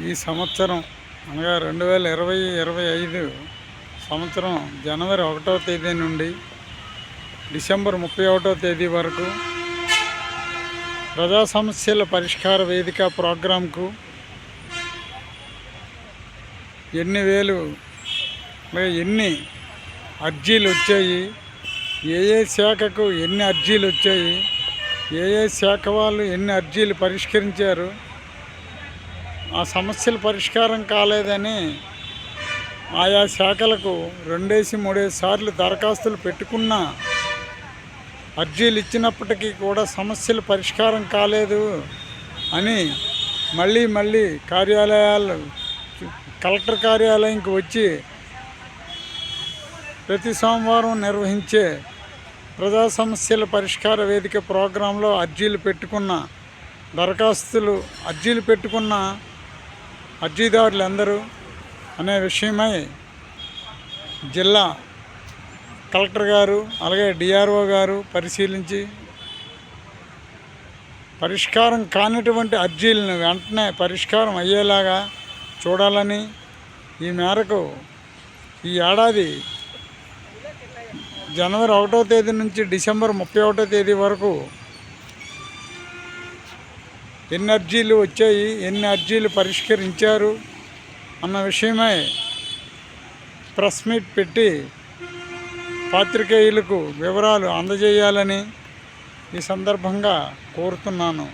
ఈ సంవత్సరం అనగా రెండు వేల ఇరవై ఇరవై ఐదు సంవత్సరం జనవరి ఒకటో తేదీ నుండి డిసెంబర్ ముప్పై ఒకటో తేదీ వరకు ప్రజా సమస్యల పరిష్కార వేదిక ప్రోగ్రాంకు ఎన్ని వేలు ఎన్ని అర్జీలు వచ్చాయి ఏ ఏ శాఖకు ఎన్ని అర్జీలు వచ్చాయి ఏ ఏ శాఖ వాళ్ళు ఎన్ని అర్జీలు పరిష్కరించారు ఆ సమస్యలు పరిష్కారం కాలేదని ఆయా శాఖలకు రెండేసి మూడేసి సార్లు దరఖాస్తులు పెట్టుకున్నా అర్జీలు ఇచ్చినప్పటికీ కూడా సమస్యలు పరిష్కారం కాలేదు అని మళ్ళీ మళ్ళీ కార్యాలయాలు కలెక్టర్ కార్యాలయంకి వచ్చి ప్రతి సోమవారం నిర్వహించే ప్రజా సమస్యల పరిష్కార వేదిక ప్రోగ్రాంలో అర్జీలు పెట్టుకున్న దరఖాస్తులు అర్జీలు పెట్టుకున్న అర్జీదారులు అందరూ అనే విషయమై జిల్లా కలెక్టర్ గారు అలాగే డిఆర్ఓ గారు పరిశీలించి పరిష్కారం కానటువంటి అర్జీలను వెంటనే పరిష్కారం అయ్యేలాగా చూడాలని ఈ మేరకు ఈ ఏడాది జనవరి ఒకటో తేదీ నుంచి డిసెంబర్ ముప్పై ఒకటో తేదీ వరకు ఎన్ని అర్జీలు వచ్చాయి ఎన్ని అర్జీలు పరిష్కరించారు అన్న విషయమై ప్రెస్ మీట్ పెట్టి పాత్రికేయులకు వివరాలు అందజేయాలని ఈ సందర్భంగా కోరుతున్నాను.